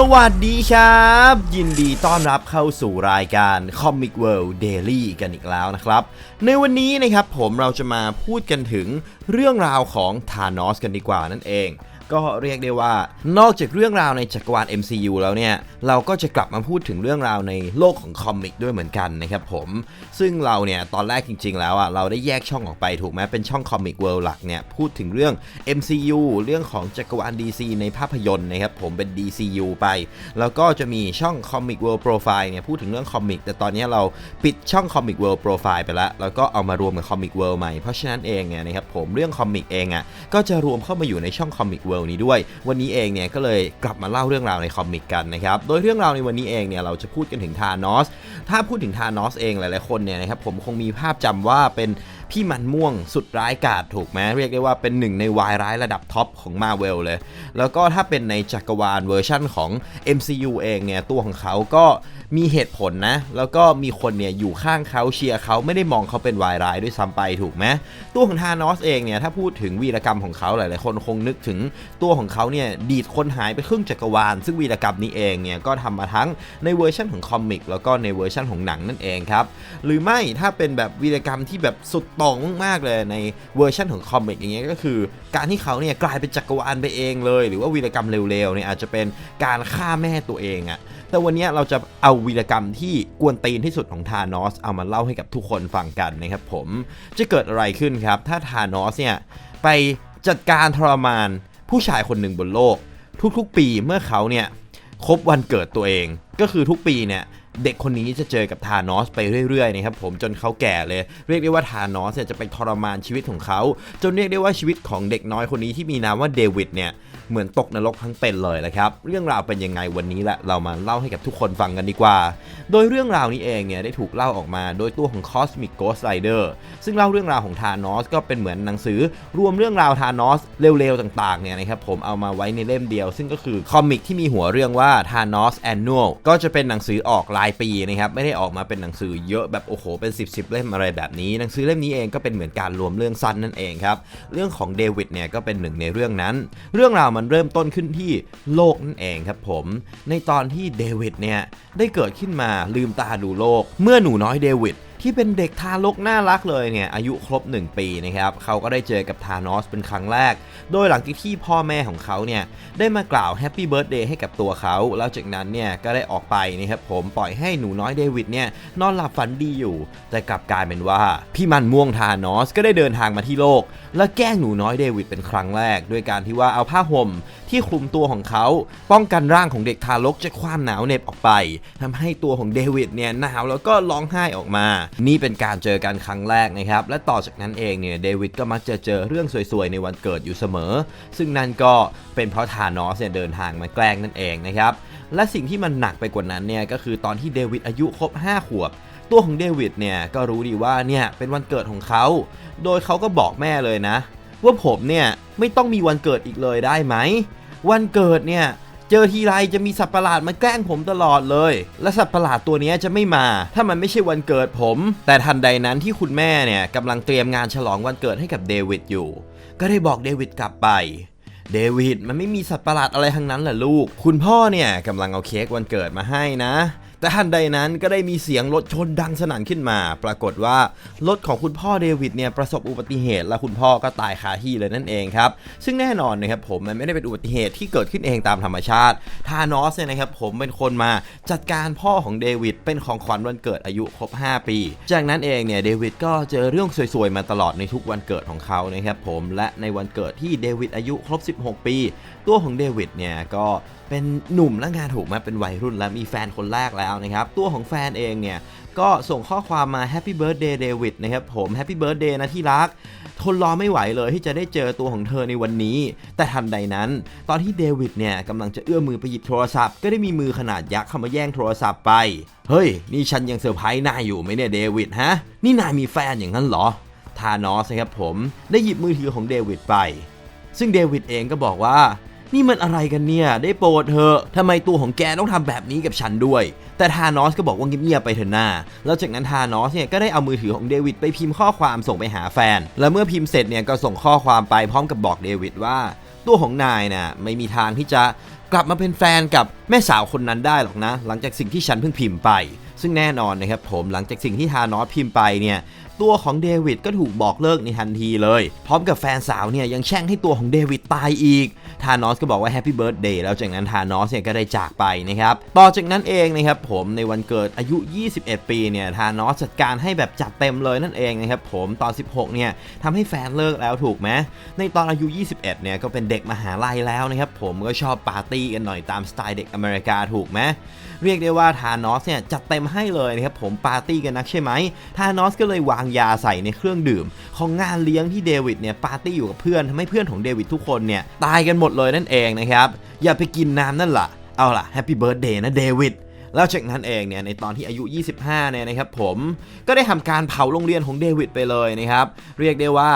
สวัสดีครับ ยินดีต้อนรับเข้าสู่รายการ Comic World Daily กันอีกแล้วนะครับ ในวันนี้นะครับผมเราจะมาพูดกันถึงเรื่องราวของธานอสกันดีกว่านั่นเอง ก็เรียกได้ว่านอกจากเรื่องราวในจักรวาล MCU แล้วเนี่ย เราก็จะกลับมาพูดถึงเรื่องราวในโลกของคอมิกด้วยเหมือนกันนะครับผม ซึ่งเราเนี่ยตอนแรกจริง ๆ แล้วอะเราได้แยกช่องออกไปถูกไหมเป็นช่องคอมิกเวิลด์หลักเนี่ยพูดถึงเรื่อง MCU เรื่องของจักรวาล DC ในภาพยนตร์นะครับผมเป็น DCU ไป แล้วก็จะมีช่อง Comic World Profile เนี่ยพูดถึงเรื่องคอมิกแต่ตอนนี้เราปิดช่อง Comic World Profile ไปแล้วแล้วก็เอามารวมกับ Comic World ใหม่เพราะฉะนั้นเองเนี่ยนะครับผมเรื่องคอมิกเองอะก็จะรวมเข้ามาอยู่ในช่อง Comic World นี้ด้วย วันนี้เองเนี่ยก็เลยกลับมาเล่าเรื่องราวในคอมิกกันนะครับ โดยเรื่องราวในวันนี้เองเนี่ยเราจะพูดกันถึงธานอส ถ้าพูดถึงธานอสเองหลายๆคนเนี่ยนะครับผมคงมีภาพจำว่าเป็น พี่มันม่วงสุดร้ายกาจถูกไหมเรียกได้ว่าเป็นหนึ่งในวายร้ายระดับท็อปของ Marvel เลย แล้วก็ถ้าเป็นในจักรวาลเวอร์ชั่นของ MCU เองเนี่ยตัวของเขาก็มีเหตุผลนะ แล้วก็มีคนเนี่ยอยู่ข้างเขาเชียร์เขาไม่ได้มองเขาเป็นวายร้ายด้วยซ้ำไปถูกไหมตัวของธานอสเองเนี่ยถ้าพูดถึงวีรกรรมของเขาหลายๆคนคงนึกถึงตัวของเขาเนี่ยดีดคนหายไปครึ่งจักรวาล ซึ่งวีรกรรมนี้เองเนี่ยก็ทำมาทั้งในเวอร์ชันของคอมิกแล้วก็ในเวอร์ชันของหนังนั่นเองครับหรือไม่ถ้าเป็นแบบวีรกรรมที่แบบสุดต่งมากๆเลยในเวอร์ชันของคอมิกอย่างเงี้ยก็คือ การที่เขาเนี่ยกลายเป็นจักรวาลไปเองเลย หรือว่าวีรกรรมเร็วๆเนี่ยอาจจะเป็นการฆ่าแม่ตัวเองอะแต่วันนี้เราจะเอาวีรกรรมที่กวนตีนที่สุดของธานอสเอามาเล่าให้กับทุกคนฟังกันนะครับผมจะเกิดอะไรขึ้นครับ ถ้าธานอสเนี่ยไปจัดการทรมานผู้ชายคนหนึ่งบนโลก ทุกๆ ปีเมื่อเขาเนี่ยครบวันเกิดตัวเอง ก็คือทุกปีเนี่ย เด็กคนนี้จะเจอกับธานอสไปเรื่อยๆนะครับผมจนเขาแก่เลย เรียกได้ว่าธานอสเนี่ยจะไปทรมานชีวิตของเขา จนเรียกได้ว่าชีวิตของเด็กน้อยคนนี้ที่มีนามว่าเดวิดเนี่ย เหมือนตกนรกทั้งเป็นเลยนะครับ เรื่องราวเป็นยังไงวันนี้แหละเรามาเล่าให้กับทุกคนฟังกันดีกว่า โดยเรื่องราวนี้เองเนี่ยได้ถูกเล่าออกมาโดยตัวของ Cosmic Ghost Rider ซึ่งเล่าเรื่องราวของธานอสก็เป็นเหมือนหนังสือ รวมเรื่องราวธานอสเร็วๆต่างๆเนี่ยนะครับผมเอามาไว้ในเล่มเดียว ซึ่งก็คือคอมิกที่มีหัวเรื่องว่า Thanos Annual ก็จะเป็นหนังสือออกรายปีนะครับไม่ได้ออกมาเป็นหนังสือเยอะแบบโอ้โหเป็น 10บสเล่มอะไรแบบนี้ หนังสือเล่มนี้เองก็เป็นเหมือนการรวมเรื่องสั้นนั่นเองครับเรื่องของเดวิดเนี่ยก็เป็นหนึ่งในเรื่องนั้น เรื่องราวมันเริ่มต้นขึ้นที่โลกนั่นเองครับผม ในตอนที่เดวิดเนี่ยได้เกิดขึ้นมาลืมตาดูโลก เมื่อหนูน้อยเดวิด ที่เป็นเด็กทารกน่ารักเลยเนี่ยอายุครบ 1 ปีนะครับเขาก็ได้เจอกับธานอสเป็นครั้งแรก โดยหลังจากที่พ่อแม่ของเขาเนี่ยได้มากล่าวแฮปปี้เบิร์ดเดย์ให้กับตัวเขา แล้วจากนั้นเนี่ยก็ได้ออกไปนะครับผมปล่อยให้หนูน้อยเดวิดเนี่ยนอนหลับฝันดีอยู่ แต่กลับกลายเป็นว่า พี่มันม่วงธานอสก็ได้เดินทางมาที่โลก และแกล้งหนูน้อยเดวิดเป็นครั้งแรก ด้วยการที่ว่าเอาผ้าห่มที่คลุมตัวของเขาป้องกันร่างของเด็กทารกจากความหนาวเหน็บออกไปทำให้ตัวของเดวิดเนี่ยหนาวแล้วก็ร้องไห้ออกมานี่เป็นการเจอกันครั้งแรกนะครับ และต่อจากนั้นเองเนี่ยเดวิดก็มักจะเจอเรื่องสวยๆ ในวันเกิดอยู่เสมอ ซึ่งนั่นก็เป็นเพราะธานอสเนี่ยเดินทางมาแกล้งนั่นเองนะครับ และสิ่งที่มันหนักไปกว่านั้นเนี่ยก็คือตอนที่เดวิดอายุครบ 5 ขวบตัวของเดวิดเนี่ยก็รู้ดีว่าเนี่ยเป็นวันเกิดของเขา โดยเขาก็บอกแม่เลยนะ ว่าผมเนี่ยไม่ต้องมีวันเกิดอีกเลยได้ไหม วันเกิดเนี่ย เจอทีไรจะมีสัตว์ประหลาดมาแกล้งผมตลอดเลย และสัตว์ประหลาดตัวนี้จะไม่มา ถ้ามันไม่ใช่วันเกิดผม แต่ทันใดนั้นที่คุณแม่เนี่ยกำลังเตรียมงานฉลองวันเกิดให้กับเดวิดอยู่ ก็ได้บอกเดวิดกลับไปเดวิดมันไม่มีสัตว์ประหลาดอะไรทั้งนั้นแหละลูก คุณพ่อเนี่ยกำลังเอาเค้กวันเกิดมาให้นะ แต่ทันใดนั้นก็ได้มีเสียงรถชนดังสนั่นขึ้นมา ปรากฏว่ารถของคุณพ่อเดวิดเนี่ยประสบอุบัติเหตุ และคุณพ่อก็ตายคาที่เลยนั่นเองครับ ซึ่งแน่นอนนะครับผมมันไม่ได้เป็นอุบัติเหตุที่เกิดขึ้นเองตามธรรมชาติธานอสเนี่ยนะครับผมเป็นคนมาจัดการพ่อของเดวิดเป็นของขวัญวันเกิดอายุครบ 5 ปี จากนั้นเองเนี่ยเดวิดก็เจอเรื่องสวยๆมาตลอดในทุกวันเกิดของเขานะครับผมและในวันเกิดที่เดวิดอายุครบ 16 ปี ตัวของเดวิดเนี่ยก็เป็นหนุ่มและงานถูกมาเป็นวัยรุ่นและมีแฟนคนแรกแล้วนะครับ ตัวของแฟนเองเนี่ย ก็ส่งข้อความมา Happy Birthday David นะครับผม Happy Birthday นะที่รัก ทนรอไม่ไหวเลยที่จะได้เจอตัวของเธอในวันนี้ แต่ทันใดนั้น ตอนที่เดวิดเนี่ยกำลังจะเอื้อมมือไปหยิบโทรศัพท์ ก็ได้มีมือขนาดยักษ์เข้ามาแย่งโทรศัพท์ไป เฮ้ย นี่ฉันยังเซอร์ไพรส์นายอยู่ไหมเนี่ยเดวิดฮะ นี่นายมีแฟนอย่างนั้นเหรอธานอสนะครับผม ได้หยิบมือถือของเดวิดไป ซึ่งเดวิดเองก็บอกว่า นี่มันอะไรกันเนี่ย ได้โปรดเถอะทำไมตัวของแกต้องทำแบบนี้กับฉันด้วย แต่ธานอสก็บอกว่าเงียบๆไปเถอะหน้า แล้วจากนั้นธานอสเนี่ยก็ได้เอามือถือของเดวิดไปพิมพ์ข้อความส่งไปหาแฟน และเมื่อพิมพ์เสร็จเนี่ยก็ส่งข้อความไปพร้อมกับบอกเดวิดว่า ตัวของนายน่ะไม่มีทางที่จะ ลับมาเป็นแฟนกับแม่สาวคนนั้นได้หรอกนะ หลังจากสิ่งที่ฉันเพิ่งพิมพ์ไป ซึ่งแน่นอนนะครับผมหลังจากสิ่งที่ธานอสพิมพ์ไปเนี่ยตัวของเดวิดก็ถูกบอกเลิกในทันทีเลย พร้อมกับแฟนสาวเนี่ยยังแช่งให้ตัวของเดวิดตายอีกธานอสก็บอกว่าแฮปปี้เบิร์ดเดย์แล้วจากนั้นธานอสเนี่ยก็ได้จากไปนะครับ ต่อจากนั้นเองนะครับผมในวันเกิดอายุ 21 ปีเนี่ยธานอสจัดการให้แบบจัดเต็มเลยนั่นเองนะครับผมตอน 16 เนี่ยทำให้แฟนเลิกแล้วถูกไหมในตอนอายุ 21 เนี่ยก็เป็นเด็กมหาลัยแล้วนะครับผมก็ชอบปาร์ตี้กันหน่อยตามสไตล์เด็กอเมริกาถูกไหมเรียกได้ว่าธานอสเนี่ยจัดเต็มให้เลยนะครับผมปาร์ตี้กันนักใช่ไหมธานอสก็เลยวางยาใส่ในเครื่องดื่ม ของงานเลี้ยงที่เดวิดเนี่ยปาร์ตี้อยู่กับเพื่อนทำให้เพื่อนของเดวิดทุกคนเนี่ยตายกันหมดเลยนั่นเองนะครับอย่าไปกินน้ำนั่นล่ะเอาล่ะแฮปปี้เบิร์ดเดย์นะเดวิดแล้วจากนั้นเองเนี่ยในตอนที่อายุ 25เนี่ยนะครับผมก็ได้ทำการเผาโรงเรียนของเดวิดไปเลยนะครับ เรียกได้ว่า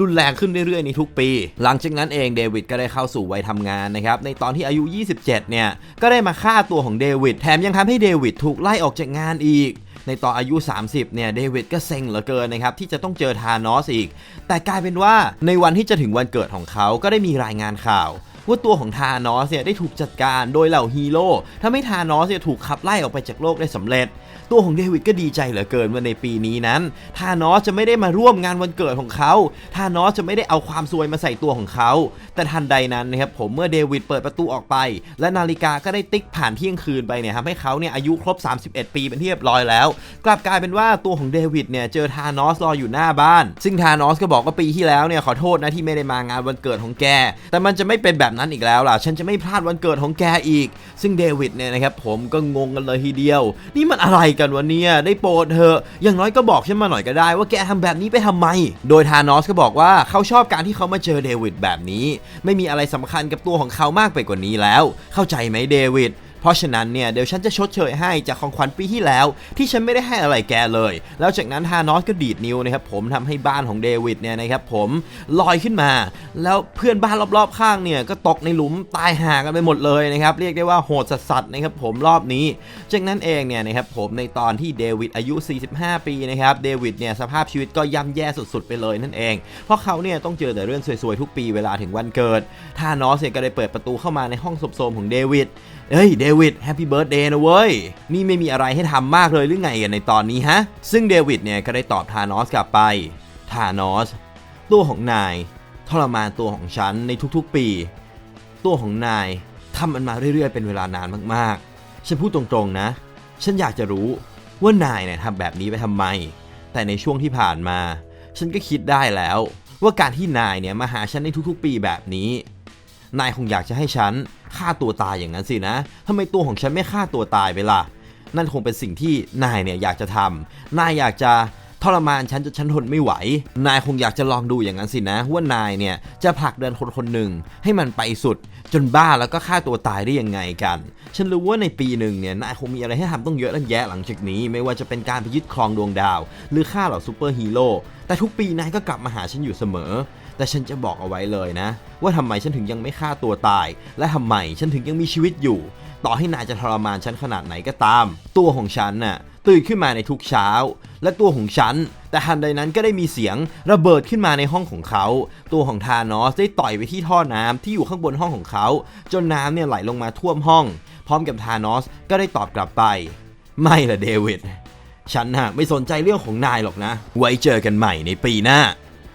รุนแรงขึ้นเรื่อยๆในทุกปี หลังจากนั้นเองเดวิดก็ได้เข้าสู่วัยทำงานนะครับ ในตอนที่อายุ 27 เนี่ย ก็ได้มาฆ่าตัวของเดวิดแถมยังทำให้เดวิดถูกไล่ออกจากงานอีกในตอนอายุ 30 เนี่ย เดวิดก็เซ็งเหลือเกินนะครับ ที่จะต้องเจอทานอสอีก แต่กลายเป็นว่าในวันที่จะถึงวันเกิดของเขาก็ได้มีรายงานข่าว ว่าตัวของธานอสเนี่ยได้ถูกจัดการโดยเหล่าฮีโร่ทำให้ธานอสเนี่ยถูกขับไล่ออกไปจากโลกได้สำเร็จ ตัวของเดวิดก็ดีใจเหลือเกินว่าในปีนี้นั้นธานอสจะไม่ได้มาร่วมงานวันเกิดของเขาธานอสจะไม่ได้เอาความซวยมาใส่ตัวของเขา แต่ทันใดนั้นนะครับผมเมื่อเดวิดเปิดประตูออกไป และนาฬิกาก็ได้ติ๊กผ่านเที่ยงคืนไปเนี่ยทำให้เขาเนี่ยอายุครบ 31 ปีเป็นที่เรียบร้อยแล้ว กลับกลายเป็นว่าตัวของเดวิดเนี่ยเจอธานอสรออยู่หน้าบ้าน ซึ่งธานอสก็บอกว่าปีที่แล้วเนี่ยขอโทษนะที่ไม่ได้มางานวันเกิดของแก แต่มันจะไม่เป็นแบบนั้นอีกแล้วล่ะ ฉันจะไม่พลาดวันเกิดของแกอีก ซึ่งเดวิดเนี่ยนะครับผมก็งงกันเลยทีเดียว นี่มันอะไรกันวะเนี่ย ได้โปรดเถอะ อย่างน้อยก็บอกฉันมาหน่อยก็ได้ว่าแกทำแบบนี้ไปทำไม โดยธานอสก็บอกว่าเขาชอบการที่เขามาเจอเดวิดแบบนี้ ไม่มีอะไรสำคัญกับตัวของเขามากไปกว่านี้แล้ว เข้าใจไหมเดวิด เพราะฉะนั้นเนี่ยเดี๋ยวฉันจะชดเชยให้จากของขวัญปีที่แล้ว ที่ฉันไม่ได้ให้อะไรแกเลย แล้วจากนั้นธานอสก็ดีดนิ้วนะครับผมทำให้บ้านของเดวิดเนี่ยนะครับผมลอยขึ้นมา แล้วเพื่อนบ้านรอบๆข้างเนี่ยก็ตกในหลุมตายห่ากันไปหมดเลยนะครับเรียกได้ว่าโหดสัสๆนะครับผมรอบนี้จากนั้นเองเนี่ยนะครับผมในตอนที่เดวิดอายุ 45 ปีนะครับเดวิดเนี่ยสภาพชีวิตก็ย่ำแย่สุดๆไปเลยนั่นเอง เพราะเขาเนี่ยต้องเจอแต่เรื่องซวยๆทุกปีเวลาถึงวันเกิดธานอสเนี่ยก็ได้เปิดประตูเข้ามาในห้องศพโสมของเดวิดเฮ้ยเดวิดแฮปปี้เบิร์ดเดย์นะเว้ย นี่ไม่มีอะไรให้ทำมากเลยหรือไงกันในตอนนี้ฮะ ซึ่งเดวิดเนี่ยก็ได้ตอบธานอสกลับไปธานอส ตัวของนาย ทรมานตัวของฉันในทุกๆปี ตัวของนายทำมันมาเรื่อยๆ เป็นเวลานานมากๆ ฉันพูดตรงๆนะ ฉันอยากจะรู้ว่านายเนี่ยทำแบบนี้ไปทำไม แต่ในช่วงที่ผ่านมา ฉันก็คิดได้แล้ว ว่าการที่นายเนี่ยมาหาฉันในทุกๆ ปีแบบนี้ นายคงอยากจะให้ฉันฆ่าตัวตายอย่างนั้นสินะทำไมตัวของฉันไม่ฆ่าตัวตายไปล่ะ นั่นคงเป็นสิ่งที่นายเนี่ยอยากจะทำนายอยากจะทรมานฉันจนฉันทนไม่ไหว นายคงอยากจะลองดูอย่างนั้นสินะ ว่านายเนี่ยจะผลักเดันคนคนหนึ่งให้มันไปสุด จนบ้าแล้วก็ฆ่าตัวตายได้ยังไงกัน ฉันรู้ว่าในปีหนึ่งเนี่ยนายคงมีอะไรให้ทำต้องเยอะตั้งแยะหลังจากนี้ ไม่ว่าจะเป็นการไปยึดครองดวงดาว หรือฆ่าเหล่าซูเปอร์ฮีโร่แต่ทุกปีนายก็กลับมาหาฉันอยู่เสมอ แต่ฉันจะบอกเอาไว้เลยนะ ว่าทำไมฉันถึงยังไม่ฆ่าตัวตาย และทำไมฉันถึงยังมีชีวิตอยู่ ต่อให้นายจะทรมานฉันขนาดไหนก็ตาม ตัวของฉันน่ะตื่นขึ้นมาในทุกเช้า และตัวของฉัน แต่ทันใดนั้นก็ได้มีเสียงระเบิดขึ้นมาในห้องของเขา ตัวของธานอสได้ต่อยไปที่ท่อน้ำที่อยู่ข้างบนห้องของเขา จนน้ำเนี่ยไหลลงมาท่วมห้อง พร้อมกับธานอสก็ได้ตอบกลับไป ไม่ละเดวิดฉันน่ะไม่สนใจเรื่องของนายหรอกนะ ไว้เจอกันใหม่ในปีหน้า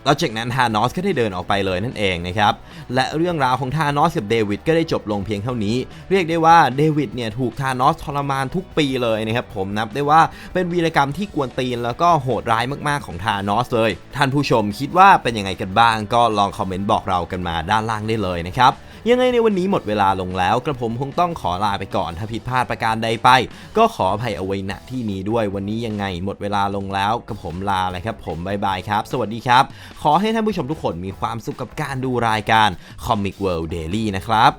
แล้วจากนั้นธานอสก็ได้เดินออกไปเลยนั่นเองนะครับ และเรื่องราวของธานอสกับเดวิดก็ได้จบลงเพียงเท่านี้ เรียกได้ว่าเดวิดเนี่ยถูกธานอสทรมานทุกปีเลยนะครับผมนับได้ว่าเป็นวีรกรรมที่กวนตีนแล้วก็โหดร้ายมากๆของธานอสเลย ท่านผู้ชมคิดว่าเป็นยังไงกันบ้าง ก็ลองคอมเมนต์บอกเรากันมาด้านล่างได้เลยนะครับยังไงในวันนี้หมดเวลาลงแล้ว กระผมคงต้องขอลาไปก่อน ถ้าผิดพลาดประการใดไป ก็ขออภัยเอาไว้ณที่นี้ด้วยวันนี้ยังไงหมดเวลาลงแล้วกระผมลาเลยครับ ผมบายบายครับ สวัสดีครับ ขอให้ท่านผู้ชมทุกคนมีความสุขกับการดูรายการ Comic World Daily นะครับ